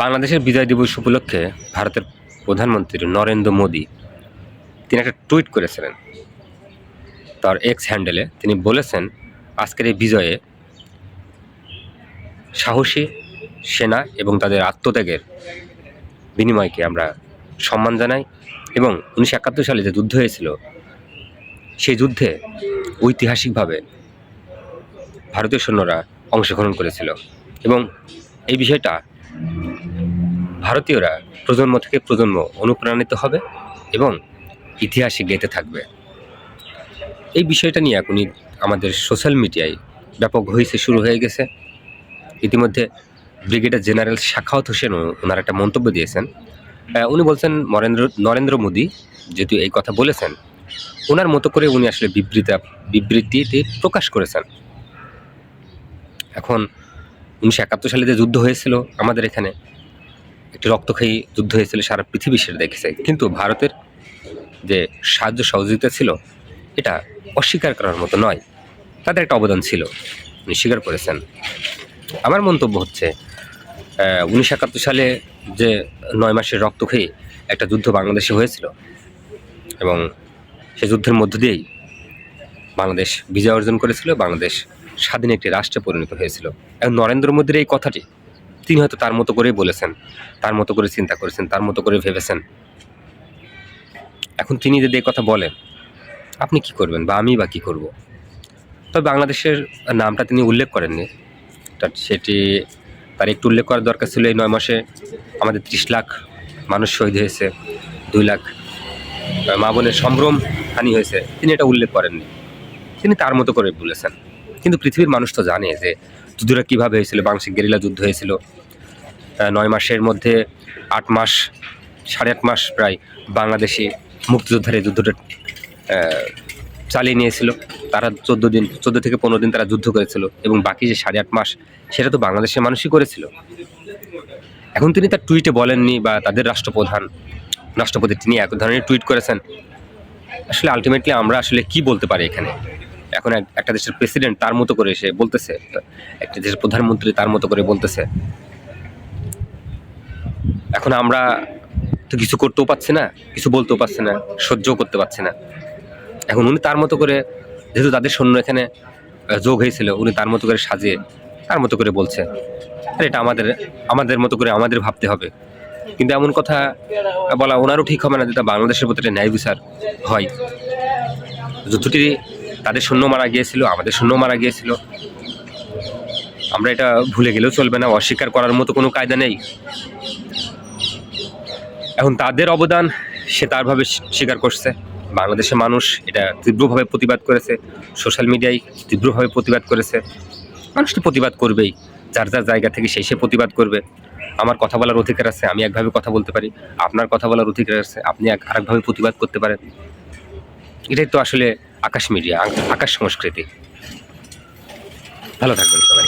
বাংলাদেশের বিজয় দিবস উপলক্ষে ভারতের প্রধানমন্ত্রী নরেন্দ্র মোদী তিনি একটা টুইট করেছিলেন। তার এক্স হ্যান্ডেলে তিনি বলেছেন, আজকের এই বিজয়ে সাহসী সেনা এবং তাদের আত্মত্যাগের বিনিময়কে আমরা সম্মান জানাই এবং উনিশশো একাত্তর সালে যে যুদ্ধ হয়েছিল, সেই যুদ্ধে ঐতিহাসিকভাবে ভারতীয় সৈন্যরা অংশগ্রহণ করেছিল এবং এই বিষয়টা ভারতীয়রা প্রজন্ম থেকে প্রজন্ম অনুপ্রাণিত হবে এবং ইতিহাসে গেঁথে থাকবে। এই বিষয়টা নিয়ে এখনই আমাদের সোশ্যাল মিডিয়ায় ব্যাপক হয়েছে শুরু হয়ে গেছে। ইতিমধ্যে ব্রিগেডিয়ার জেনারেল শাখাওয়াত হোসেন ওনার একটা মন্তব্য দিয়েছেন। উনি বলছেন নরেন্দ্র নরেন্দ্র মোদী যেহেতু এই কথা বলেছেন, ওনার মতো করে উনি আসলে বিবৃতি, বিবৃতিতে প্রকাশ করেছেন। এখন উনিশশো একাত্তর সালে যে যুদ্ধ হয়েছিল আমাদের এখানে রক্তক্ষয়ী যুদ্ধ হয়েছিল, সারা পৃথিবী সেটা দেখেছে। কিন্তু ভারতের যে সাহায্য সহযোগিতা ছিল, এটা অস্বীকার করার মতো নয়। তাদের একটা অবদান ছিল, উনি স্বীকার করেছেন। আমার মন্তব্য হচ্ছে উনিশশো একাত্তর সালে যে নয় মাসের রক্তক্ষয়ী একটা যুদ্ধ বাংলাদেশে হয়েছিল, এবং সে যুদ্ধের মধ্য দিয়েই বাংলাদেশ বিজয় অর্জন করেছিল, বাংলাদেশ স্বাধীন একটি রাষ্ট্রে পরিণত হয়েছিল। এবং নরেন্দ্র মোদীর এই কথাটি তিনি হয়তো তার মতো করেই বলেছেন, তার মতো করে চিন্তা করেছেন, তার মতো করে ভেবেছেন। এখন তিনি যদি কথা বলেন, আপনি কি করবেন বা আমি বা কী করব? তবে বাংলাদেশের নামটা তিনি উল্লেখ করেননি। সেটি, তার একটু উল্লেখ করার দরকার ছিল, এই নয় মাসে আমাদের ত্রিশ লাখ মানুষ শহীদ হয়েছে, দুই লাখ মা বোনের সম্ভ্রম হানি হয়েছে। তিনি এটা উল্লেখ করেননি। তিনি তার মতো করে বলেছেন। কিন্তু পৃথিবীর মানুষ তো জানে যে যুদ্ধটা কীভাবে হয়েছিল? বাংলাদেশের গেরিলা যুদ্ধ হয়েছিল নয় মাসের মধ্যে আট মাস, সাড়ে আট মাস প্রায় বাংলাদেশি মুক্তিযোদ্ধার যুদ্ধটা চালিয়ে নিয়েছিল। তারা চোদ্দ দিন, চোদ্দ থেকে পনেরো দিন তারা যুদ্ধ করেছিল এবং বাকি যে সাড়ে আট মাস, সেটা তো বাংলাদেশের মানুষই করেছিল। এখন তিনি তার টুইটে বলেননি বা তাদের রাষ্ট্রপ্রধান, রাষ্ট্রপতি তিনি এক ধরনের টুইট করেছেন। আসলে আলটিমেটলি আমরা আসলে কি বলতে পারি এখানে? এখন এক- একটা দেশের প্রেসিডেন্ট তার মতো করে সে বলতেছে, একটা দেশের প্রধানমন্ত্রী তার মতো করে বলতেছে। এখন আমরা তো কিছু করতেও পারছি না, কিছু বলতেও পারছি না, সহ্যও করতে পারছি না। এখন উনি তার মতো করে, যেহেতু তাদের সৈন্য এখানে যোগ হয়েছিল, উনি তার মতো করে সাজিয়ে, তার মতো করে বলছে। আর এটা আমাদের আমাদের মতো করে আমাদের ভাবতে হবে। কিন্তু এমন কথা বলা ওনারও ঠিক হবে না যেটা বাংলাদেশের প্রতি ন্যায় বিচার হয়। যুদ্ধটি তাদের সৈন্য মারা গিয়েছিল, আমাদের সৈন্য মারা গিয়েছিল। আমরা এটা ভুলে গেলেও চলবে না, অস্বীকার করার মতো কোনো কায়দা নেই। এখন তাদের অবদান, সে তারভাবে স্বীকার করছে। বাংলাদেশের মানুষ এটা তীব্রভাবে প্রতিবাদ করেছে, সোশ্যাল মিডিয়ায় তীব্রভাবে প্রতিবাদ করেছে। মানুষ তো প্রতিবাদ করবেই, যার যার জায়গা থেকে সেই সে প্রতিবাদ করবে। আমার কথা বলার অধিকার আছে, আমি একভাবে কথা বলতে পারি, আপনার কথা বলার অধিকার আছে, আপনি এক আরেকভাবে প্রতিবাদ করতে পারেন। এটাই তো আসলে আকাশ মিডিয়া আকাশ সংস্কৃতি। ভালো থাকবেন সবাই।